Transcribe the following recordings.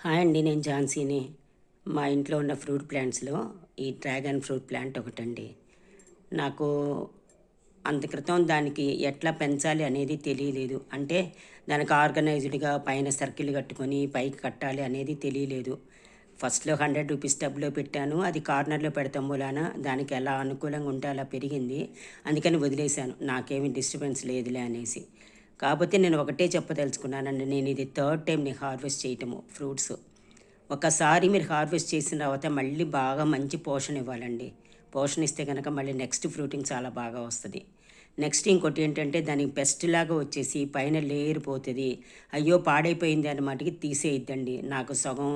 Hi అండి నేను ఝాన్సీని. మా ఇంట్లో ఉన్న ఫ్రూట్ ప్లాంట్స్లో ఈ డ్రాగన్ ఫ్రూట్ ప్లాంట్ ఒకటండి. నాకు అంత క్రితం దానికి ఎట్లా పెంచాలి అనేది తెలియలేదు. అంటే దానికి ఆర్గనైజ్డ్గా పైన సర్కిల్ కట్టుకొని పైకి కట్టాలి అనేది తెలియలేదు. ఫస్ట్లో హండ్రెడ్ రూపీస్ టబ్లో పెట్టాను అది కార్నర్లో పెడతాం మూలాన దానికి ఎలా అనుకూలంగా ఉంటే అలా పెరిగింది. అందుకని వదిలేశాను నాకేమి డిస్టర్బెన్స్ లేదులే అనేసి. కాకపోతే నేను ఒకటే చెప్పదలుచుకున్నానండి. నేను ఇది థర్డ్ టైం నేను హార్వెస్ట్ చేయటము ఫ్రూట్స్. ఒకసారి మీరు హార్వెస్ట్ చేసిన తర్వాత మళ్ళీ బాగా మంచి పోషణ ఇవ్వాలండి. పోషణ ఇస్తే కనుక మళ్ళీ నెక్స్ట్ ఫ్రూటింగ్ చాలా బాగా వస్తుంది. నెక్స్ట్ ఇంకోటి ఏంటంటే దానికి పెస్ట్ లాగా వచ్చేసి పైన లేయర్ పోతుంది. అయ్యో పాడైపోయింది అని మాటకి తీసేయద్దండి. నాకు సగం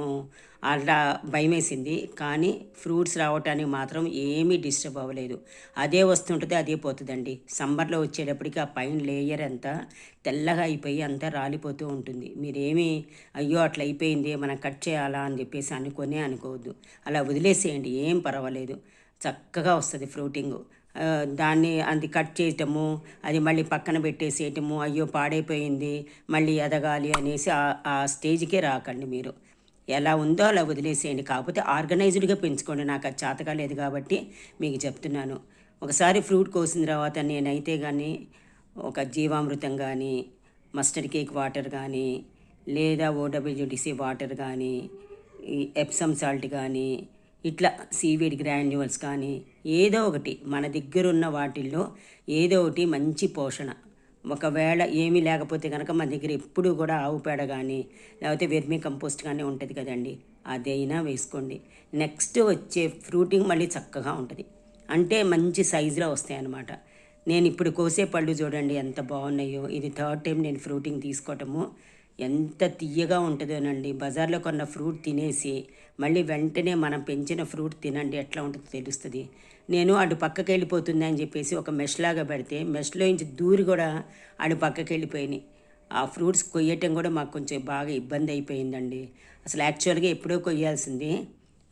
అలా భయం వేసింది కానీ ఫ్రూట్స్ రావటానికి మాత్రం ఏమీ డిస్టర్బ్ అవ్వలేదు. అదే వస్తుంటుంది అదే పోతుందండి. సమ్మర్లో వచ్చేటప్పటికి ఆ పైన లేయర్ అంతా తెల్లగా అయిపోయి అంతా రాలిపోతూ ఉంటుంది. మీరేమీ అయ్యో అట్లా అయిపోయింది మనం కట్ చేయాలా అని చెప్పేసి అనుకునే అనుకోవద్దు. అలా వదిలేసేయండి ఏం పర్వాలేదు. చక్కగా వస్తుంది ఫ్రూటింగ్. దాన్ని అది కట్ చేయటము అది మళ్ళీ పక్కన పెట్టేసేయటము అయ్యో పాడైపోయింది మళ్ళీ ఎదగాలి అనేసి ఆ- స్టేజ్కే రాకండి మీరు. ఎలా ఉందో అలా వదిలేసేయండి. కాకపోతే ఆర్గనైజ్డ్గా పెంచుకోండి. నాకు అది చేత లేదు కాబట్టి మీకు చెప్తున్నాను. ఒకసారి ఫ్రూట్ కోసిన తర్వాత నేనైతే కానీ ఒక జీవామృతం కానీ మస్టర్డ్ కేక్ వాటర్ కానీ లేదా ఓడబ్ల్యూడిసి వాటర్ కానీ ఎప్సమ్ సాల్ట్ కానీ ఇట్లా సీవీడ్ గ్రాన్యువల్స్ కానీ ఏదో ఒకటి మన దగ్గర ఉన్న వాటిల్లో ఏదో ఒకటి మంచి పోషణ. ఒకవేళ ఏమీ లేకపోతే కనుక మన దగ్గర ఎప్పుడు కూడా ఆవు పేడ కానీ లేకపోతే వెర్మీ కంపోస్ట్ కానీ ఉంటుంది కదండి. అదైనా వేసుకోండి. నెక్స్ట్ వచ్చే ఫ్రూటింగ్ మళ్ళీ చక్కగా ఉంటుంది. అంటే మంచి సైజులో వస్తాయన్నమాట. నేను ఇప్పుడు కోసే పళ్ళు చూడండి ఎంత బాగున్నాయో. ఇది థర్డ్ టైం నేను ఫ్రూటింగ్ తీసుకోవటము. ఎంత తీయగా ఉంటుందోనండి. బజార్లో కొన్న ఫ్రూట్ తినేసి మళ్ళీ వెంటనే మనం పెంచిన ఫ్రూట్ తినండి. ఎట్లా ఉంటుందో తెలుస్తుంది. నేను అటు పక్కకి వెళ్ళిపోతుంది అని చెప్పేసి ఒక మెష్ లాగా పెడితే మెష్లో నుంచి దూరి కూడా అటు పక్కకి వెళ్ళిపోయినాయి ఆ ఫ్రూట్స్ కొయ్యటం కూడా మాకు కొంచెం బాగా ఇబ్బంది అయిపోయిందండి. అసలు యాక్చువల్గా ఎప్పుడో కొయ్యాల్సింది.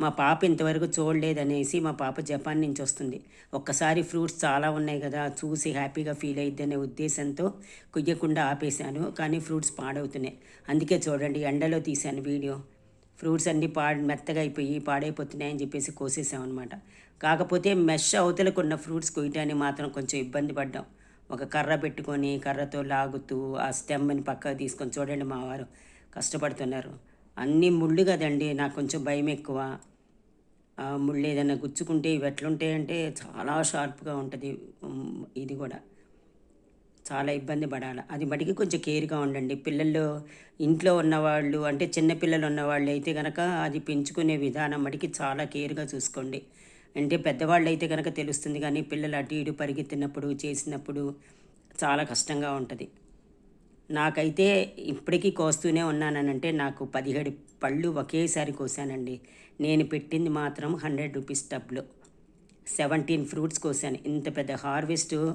మా పాప ఇంతవరకు చూడలేదనేసి మా పాప జపాన్ నుంచి వస్తుంది. ఒక్కసారి ఫ్రూట్స్ చాలా ఉన్నాయి కదా చూసి హ్యాపీగా ఫీల్ అయ్యిద్ది అనే ఉద్దేశంతో కుయ్యకుండా ఆపేశాను కానీ ఫ్రూట్స్ పాడవుతున్నాయి. అందుకే చూడండి ఎండలో తీశాను వీడియో. ఫ్రూట్స్ అన్నీ పాడు మెత్తగా అయిపోయి పాడైపోతున్నాయని చెప్పేసి కోసేసామన్నమాట కాకపోతే మెష్ అవతలకున్న ఫ్రూట్స్ కొయ్యటానికి మాత్రం కొంచెం ఇబ్బంది పడ్డాం. ఒక కర్ర పెట్టుకొని కర్రతో లాగుతూ ఆ స్టెమ్ని పక్కకు తీసుకొని చూడండి మా వారు కష్టపడుతున్నారు. అన్నీ ముళ్ళు కదండి నాకు కొంచెం భయం ఎక్కువ. ముళ్ళు ఏదైనా గుచ్చుకుంటే ఇవి ఎట్లుంటాయంటే చాలా షార్ప్గా ఉంటుంది. ఇది కూడా. చాలా ఇబ్బంది పడాలి. అది మటుకి కొంచెం కేర్గా ఉండండి. పిల్లలు ఇంట్లో ఉన్నవాళ్ళు అంటే చిన్న పిల్లలు ఉన్నవాళ్ళు అయితే కనుక అది పెంచుకునే విధానం మటుకి చాలా కేర్గా చూసుకోండి. అంటే పెద్దవాళ్ళు అయితే కనుక తెలుస్తుంది కానీ పిల్లలు అటు ఇటు పరిగెత్తినప్పుడు చేసినప్పుడు చాలా కష్టంగా ఉంటుంది. నాకైతే ఇప్పటికీ కోస్తూనే ఉన్నానంటే నాకు పదిహేడు పళ్ళు ఒకేసారి కోసానండి. నేను పెట్టింది మాత్రం హండ్రెడ్ రూపీస్ టబ్లో. సెవెంటీన్ ఫ్రూట్స్ కోసాను. ఇంత పెద్ద హార్వెస్ట్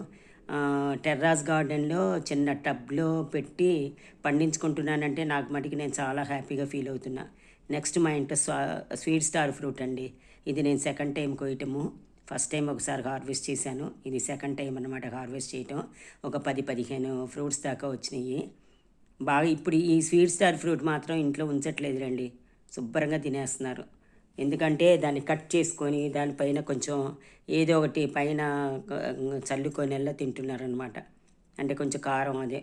టెర్రాస్ గార్డెన్లో చిన్న టబ్లో పెట్టి పండించుకుంటున్నానంటే నాకు మటుకు నేను చాలా హ్యాపీగా ఫీల్ అవుతున్నా. నెక్స్ట్ మా ఇంట్లో స్వా- స్వీట్ స్టార్ ఫ్రూట్ అండి. ఇది నేను సెకండ్ టైం కోయటము. ఫస్ట్ టైం ఒకసారి హార్వెస్ట్ చేశాను. ఇది సెకండ్ టైం అన్నమాట హార్వెస్ట్ చేయటం. ఒక పది పదిహేను ఫ్రూట్స్ దాకా వచ్చినాయి. బాగా ఇప్పుడు ఈ స్వీట్ స్టార్ ఫ్రూట్ మాత్రం ఇంట్లో ఉంచట్లేదులేండి. శుభ్రంగా తినేస్తున్నారు. ఎందుకంటే దాన్ని కట్ చేసుకొని దానిపైన కొంచెం ఏదో ఒకటి పైన చల్లుకొనేలా చల్లుకొని ఎలా తింటున్నారనమాట అంటే కొంచెం కారం అదే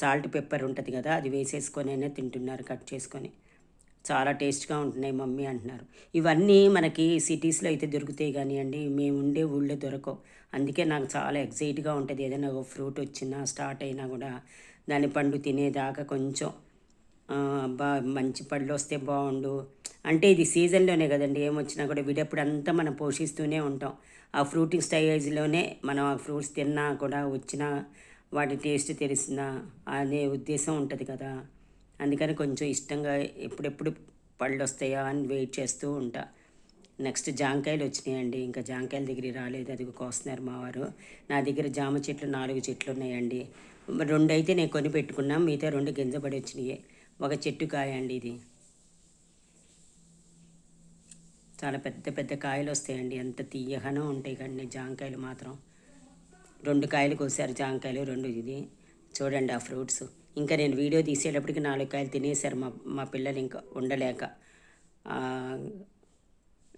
సాల్ట్ పెప్పర్ ఉంటుంది కదా అది వేసేసుకొని అయినా తింటున్నారు కట్ చేసుకొని. చాలా టేస్ట్గా ఉంటున్నాయి మమ్మీ అంటున్నారు. ఇవన్నీ మనకి సిటీస్లో అయితే దొరుకుతాయి కానివ్వండి మేము ఉండే ఊళ్ళో దొరకవు. అందుకే నాకు చాలా ఎక్సైట్గా ఉంటుంది. ఏదైనా ఒక ఫ్రూట్ వచ్చినా స్టార్ట్ అయినా కూడా దాని పండు తినేదాకా కొంచెం బా మంచి పళ్ళు వస్తే బాగుండు. అంటే ఇది సీజన్లోనే కదండి. ఏమొచ్చినా కూడా విడప్పుడు అంతా మనం పోషిస్తూనే ఉంటాం. ఆ ఫ్రూటింగ్ స్టైజ్లోనే మనం ఆ ఫ్రూట్స్ తిన్నా కూడా వచ్చినా వాటి టేస్ట్ తెలిసినా అనే ఉద్దేశం ఉంటుంది కదా. అందుకని కొంచెం ఇష్టంగా ఎప్పుడెప్పుడు పళ్ళు వస్తాయా అని వెయిట్ చేస్తూ ఉంటా. నెక్స్ట్ జాంకాయలు వచ్చినాయండి. ఇంకా జాంకాయల దగ్గర రాలేదు. అది కోస్తున్నారు మా వారు నా దగ్గర జామ చెట్లు నాలుగు చెట్లు ఉన్నాయండి. రెండు అయితే నేను కొని పెట్టుకున్నా. మిగతా రెండు గింజబడి వచ్చినాయి. ఒక చెట్టు కాయ అండి ఇది. చాలా పెద్ద పెద్ద కాయలు వస్తాయండి. ఎంత తీయగానో ఉంటాయి కానీ జాంకాయలు మాత్రం. రెండు కాయలు కోసారు జాంకాయలు. రెండు ఇది. చూడండి ఆ ఫ్రూట్స్. ఇంకా నేను వీడియో తీసేటప్పటికి నాలుగు కాయలు తినేశారు మా మా పిల్లలు ఇంకా ఉండలేక.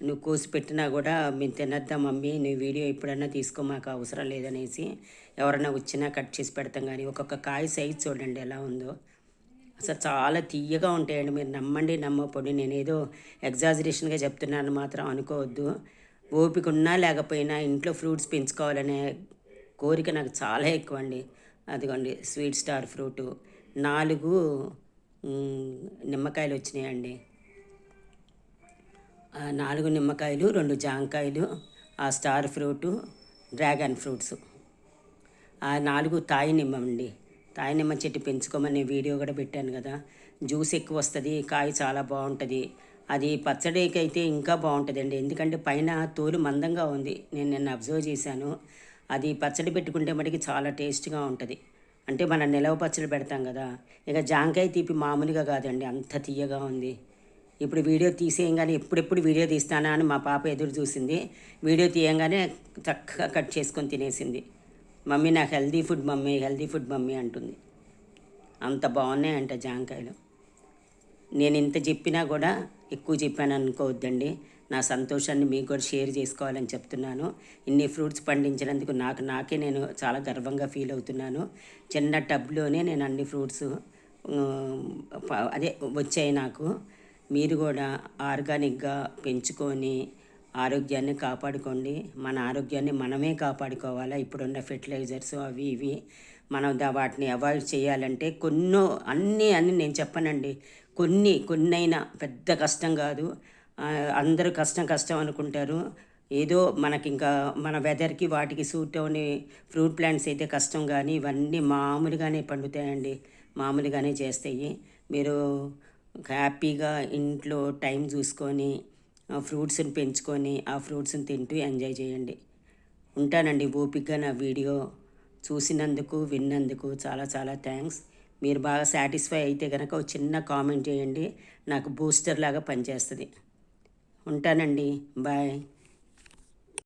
నువ్వు కోసి పెట్టినా కూడా మేము తినద్దాం మమ్మీ నువ్వు వీడియో ఎప్పుడన్నా తీసుకో మాకు అవసరం లేదనేసి ఎవరైనా వచ్చినా కట్ చేసి పెడతాం కానీ ఒక్కొక్క కాయ సైజ్ చూడండి ఎలా ఉందో. అసలు చాలా తీయగా ఉంటాయండి మీరు నమ్మండి నమ్మకపోండి. నేనేదో ఎగ్జాజరేషన్గా చెప్తున్నాను మాత్రం అనుకోవద్దు. ఓపిక ఉన్నా లేకపోయినా ఇంట్లో ఫ్రూట్స్ పెంచుకోవాలనే కోరిక నాకు చాలా ఎక్కువ అండి అదిగోండి స్వీట్ స్టార్ ఫ్రూటు. నాలుగు నిమ్మకాయలు వచ్చినాయండి. నాలుగు నిమ్మకాయలు రెండు జాంకాయలు ఆ స్టార్ ఫ్రూటు డ్రాగన్ ఫ్రూట్స్. ఆ నాలుగు తాయి నిమ్మ అండి తాయి నిమ్మ చెట్టు పెంచుకోమని వీడియో కూడా పెట్టాను కదా. జ్యూస్ ఎక్కువ వస్తుంది కాయ చాలా బాగుంటుంది. అది పచ్చడికి అయితే ఇంకా బాగుంటుందండి. ఎందుకంటే పైన తోలు మందంగా ఉంది. నేను నిన్న అబ్జర్వ్ చేశాను. అది పచ్చడి పెట్టుకుంటే మటుకి చాలా టేస్ట్గా ఉంటుంది. అంటే మనం నిలవ పచ్చడి పెడతాం కదా ఇక జాంకాయ తీపి మామూలుగా కాదండి అంత తీయగా ఉంది. ఇప్పుడు వీడియో తీసేయంగానే ఎప్పుడెప్పుడు వీడియో తీస్తానా అని మా పాప ఎదురు చూసింది. వీడియో తీయంగానే చక్కగా కట్ చేసుకొని తినేసింది. మమ్మీ నాకు healthy food mummy healthy food mummy అంటుంది. అంత బాగున్నాయంట జాంకాయలు. నేను ఇంత చెప్పినా కూడా ఎక్కువ చెప్పాను అనుకోవద్దండి. నా సంతోషాన్ని మీకు కూడా షేర్ చేసుకోవాలని చెప్తున్నాను. ఇన్ని ఫ్రూట్స్ పండించినందుకు నాకు నాకే నేను చాలా గర్వంగా ఫీల్ అవుతున్నాను. చిన్న టబ్లోనే నేను అన్ని ఫ్రూట్స్ అదే వచ్చాయి నాకు. మీరు కూడా ఆర్గానిక్గా పెంచుకొని ఆరోగ్యాన్ని కాపాడుకోండి. మన ఆరోగ్యాన్ని మనమే కాపాడుకోవాలా? ఇప్పుడున్న ఫెర్టిలైజర్స్ అవి ఇవి మనం దా- వాటిని అవాయిడ్ చేయాలంటే కొన్నో అన్నీ అని నేను చెప్పనండి. కొన్ని కొన్నైనా పెద్ద కష్టం కాదు. అందరూ కష్టం కష్టం అనుకుంటారు. ఏదో మనకి ఇంకా మన వెదర్కి వాటికి సూట్ అవని ఫ్రూట్ ప్లాంట్స్ అయితే కష్టం కానీ ఇవన్నీ మామూలుగానే పండుతాయండి. మామూలుగానే చేస్తాయి. మీరు హ్యాపీగా ఇంట్లో టైం చూసుకొని ఫ్రూట్స్ని పెంచుకొని ఆ ఫ్రూట్స్ని తింటూ ఎంజాయ్ చేయండి. ఉంటానండి ఓపికగా నా వీడియో చూసినందుకు విన్నందుకు చాలా చాలా థ్యాంక్స్. మీరు బాగా సాటిస్ఫై అయితే కనుక ఒక చిన్న కామెంట్ చేయండి. నాకు బూస్టర్ లాగా పనిచేస్తుంది. ఉంటానండి. బాయ్.